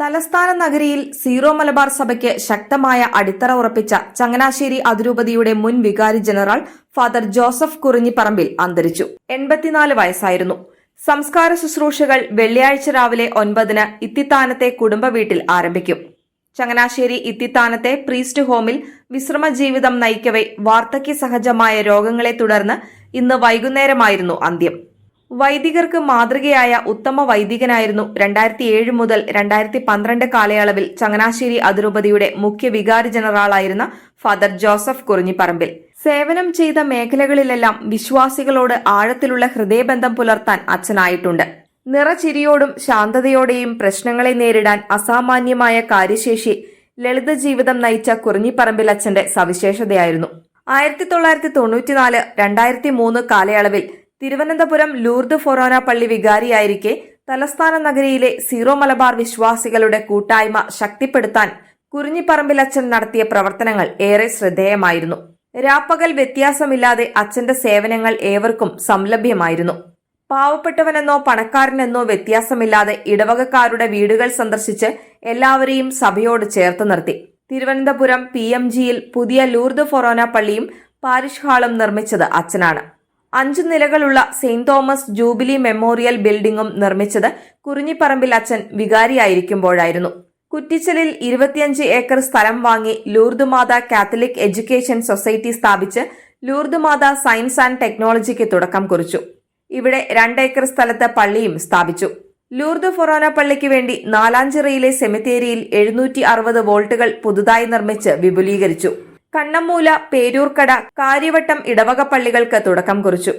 തലസ്ഥാന നഗരിയിൽ സീറോ മലബാർ സഭയ്ക്ക് ശക്തമായ അടിത്തറ ഉറപ്പിച്ച ചങ്ങനാശ്ശേരി അതിരൂപതയുടെ മുൻ വികാരി ജനറൽ ഫാദർ ജോസഫ് കുറിഞ്ഞിപ്പറമ്പിൽ അന്തരിച്ചു. എൺപത്തിനാല് വയസ്സായിരുന്നു. സംസ്കാര ശുശ്രൂഷകൾ വെള്ളിയാഴ്ച രാവിലെ ഒൻപതിന് ഇത്തിത്താനത്തെ കുടുംബ വീട്ടിൽ ആരംഭിക്കും. ചങ്ങനാശ്ശേരി ഇത്തിത്താനത്തെ പ്രീസ്റ്റ് ഹോമിൽ വിശ്രമ ജീവിതം നയിക്കവെ വാർദ്ധക്യ സഹജമായ രോഗങ്ങളെ തുടർന്ന് ഇന്ന് വൈകുന്നേരമായിരുന്നു അന്ത്യം. വൈദികർക്ക് മാതൃകയായ ഉത്തമ വൈദികനായിരുന്നു രണ്ടായിരത്തി ഏഴ് മുതൽ രണ്ടായിരത്തി പന്ത്രണ്ട് കാലയളവിൽ ചങ്ങനാശ്ശേരി അതിരൂപതയുടെ മുഖ്യ വികാരി ജനറാളായിരുന്ന ഫാദർ ജോസഫ് കുറിഞ്ഞിപ്പറമ്പിൽ. സേവനം ചെയ്ത മേഖലകളിലെല്ലാം വിശ്വാസികളോട് ആഴത്തിലുള്ള ഹൃദയബന്ധം പുലർത്താൻ അച്ഛനായിട്ടുണ്ട്. നിറചിരിയോടും ശാന്തതയോടെയും പ്രശ്നങ്ങളെ നേരിടാൻ അസാമാന്യമായ കാര്യശേഷി ലളിത ജീവിതം നയിച്ച കുറിഞ്ഞിപ്പറമ്പിൽ അച്ഛന്റെ സവിശേഷതയായിരുന്നു. ആയിരത്തി തൊള്ളായിരത്തി തൊണ്ണൂറ്റിനാല് രണ്ടായിരത്തി മൂന്ന് കാലയളവിൽ തിരുവനന്തപുരം ലൂർദ് ഫൊറോന പള്ളി വികാരിയായിരിക്കെ തലസ്ഥാന നഗരിയിലെ സീറോ മലബാർ വിശ്വാസികളുടെ കൂട്ടായ്മ ശക്തിപ്പെടുത്താൻ കുറിഞ്ഞിപ്പറമ്പിൽ അച്ഛൻ നടത്തിയ പ്രവർത്തനങ്ങൾ ഏറെ ശ്രദ്ധേയമായിരുന്നു. രാപ്പകൽ വ്യത്യാസമില്ലാതെ അച്ഛന്റെ സേവനങ്ങൾ ഏവർക്കും സംലഭ്യമായിരുന്നു. പാവപ്പെട്ടവനെന്നോ പണക്കാരനെന്നോ വ്യത്യാസമില്ലാതെ ഇടവകക്കാരുടെ വീടുകൾ സന്ദർശിച്ച് എല്ലാവരെയും സഭയോട് ചേർത്ത് നിർത്തി. തിരുവനന്തപുരം പി എം ജിയിൽ പുതിയ ലൂർദ് ഫൊറോന പള്ളിയും പാരിഷ് ഹാളും നിർമ്മിച്ചത് അച്ഛനാണ്. അഞ്ചു നിലകളുള്ള സെയിന്റ് തോമസ് ജൂബിലി മെമ്മോറിയൽ ബിൽഡിംഗും നിർമ്മിച്ചത് കുറിഞ്ഞിപ്പറമ്പിൽ അച്ഛൻ വികാരിയായിരിക്കുമ്പോഴായിരുന്നു. കുറ്റിച്ചലിൽ ഇരുപത്തിയഞ്ച് ഏക്കർ സ്ഥലം വാങ്ങി Lourdes Matha Catholic Education Society സ്ഥാപിച്ച് ലൂർദ് മാത സയൻസ് ആൻഡ് ടെക്നോളജിക്ക് തുടക്കം കുറിച്ചു. ഇവിടെ രണ്ടേക്കർ സ്ഥലത്ത് പള്ളിയും സ്ഥാപിച്ചു. ലൂർദ് ഫൊറോന പള്ളിക്ക് വേണ്ടി നാലാഞ്ചിറയിലെ സെമിത്തേരിയിൽ എഴുന്നൂറ്റി അറുപത് വോൾട്ടുകൾ പുതുതായി നിർമ്മിച്ച് വിപുലീകരിച്ചു. കണ്ണമ്മൂല പേരൂർക്കട കാര്യവട്ടം ഇടവക പള്ളികൾക്ക് തുടക്കം കുറിച്ചു.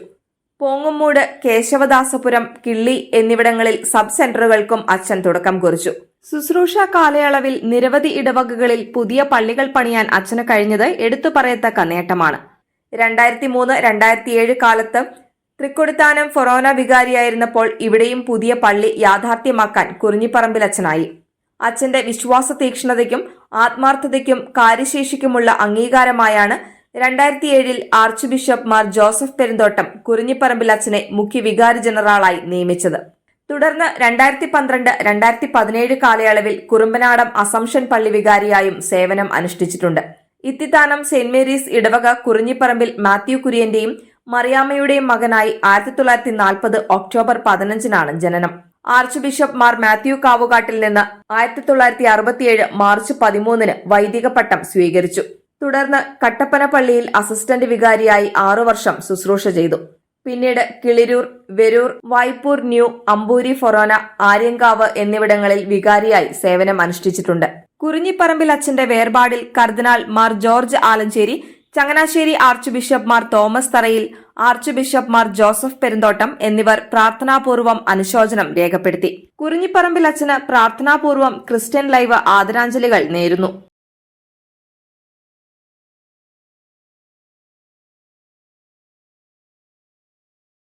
പോങ്ങുമൂട് കേശവദാസപുരം കിള്ളി എന്നിവിടങ്ങളിൽ സബ് സെന്ററുകൾക്കും അച്ഛൻ തുടക്കം കുറിച്ചു. ശുശ്രൂഷ കാലയളവിൽ നിരവധി ഇടവകകളിൽ പുതിയ പള്ളികൾ പണിയാൻ അച്ഛന് കഴിഞ്ഞത് എടുത്തു പറയത്തക്ക നേട്ടമാണ്. രണ്ടായിരത്തി മൂന്ന് രണ്ടായിരത്തി ഏഴ് കാലത്ത് തൃക്കൊടുത്താനം ഫൊറോന വികാരിയായിരുന്നപ്പോൾ ഇവിടെയും പുതിയ പള്ളി യാഥാർത്ഥ്യമാക്കാൻ കുറിഞ്ഞിപ്പറമ്പിൽ അച്ഛനായി. അച്ഛന്റെ വിശ്വാസ തീക്ഷ്ണതയ്ക്കും ആത്മാർത്ഥതയ്ക്കും കാര്യശേഷിക്കുമുള്ള അംഗീകാരമായാണ് രണ്ടായിരത്തി ഏഴിൽ archbishop Mar Joseph Perumthottam Kurinjiparambil അച്ഛനെ മുഖ്യ വികാരി ജനറാളായി നിയമിച്ചത്. തുടർന്ന് രണ്ടായിരത്തി പന്ത്രണ്ട് രണ്ടായിരത്തി പതിനേഴ് കാലയളവിൽ കുറുമ്പനാടം അസംഷൻ പള്ളി വികാരിയായും സേവനം അനുഷ്ഠിച്ചിട്ടുണ്ട്. ഇത്തിത്താനം സെന്റ് മേരീസ് ഇടവക കുറിഞ്ഞിപ്പറമ്പിൽ മാത്യു കുര്യന്റെയും മറിയാമ്മയുടെയും മകനായി ആയിരത്തി തൊള്ളായിരത്തി നാൽപ്പത് ഒക്ടോബർ പതിനഞ്ചിനാണ് ജനനം. ആർച്ച് ബിഷപ്പ് മാർ മാത്യു കാവുകാട്ടിൽ നിന്ന് ആയിരത്തി തൊള്ളായിരത്തി അറുപത്തിയേഴ് മാർച്ച് പതിമൂന്നിന് വൈദിക പട്ടം സ്വീകരിച്ചു. തുടർന്ന് കട്ടപ്പന പള്ളിയിൽ അസിസ്റ്റന്റ് വികാരിയായി ആറു വർഷം ശുശ്രൂഷ ചെയ്തു. പിന്നീട് കിളിരൂർ വെരൂർ വായ്പൂർ ന്യൂ അമ്പൂരി ഫൊറോന ആര്യങ്കാവ് എന്നിവിടങ്ങളിൽ വികാരിയായി സേവനം അനുഷ്ഠിച്ചിട്ടുണ്ട് കുറിഞ്ഞിപ്പറമ്പിൽ അച്ഛന്റെ വേർപാടിൽ cardinal Mar George Alencherry Changanassery archbishop Mar Thomas Tharayil archbishop Mar Joseph Perumthottam എന്നിവർ പ്രാർത്ഥനാപൂർവം അനുശോചനം രേഖപ്പെടുത്തി. കുറിഞ്ഞിപ്പറമ്പിൽ അച്ഛന് പ്രാർത്ഥനാപൂർവം ക്രിസ്ത്യൻ ലൈവ് ആദരാഞ്ജലികൾ നേരുന്നു.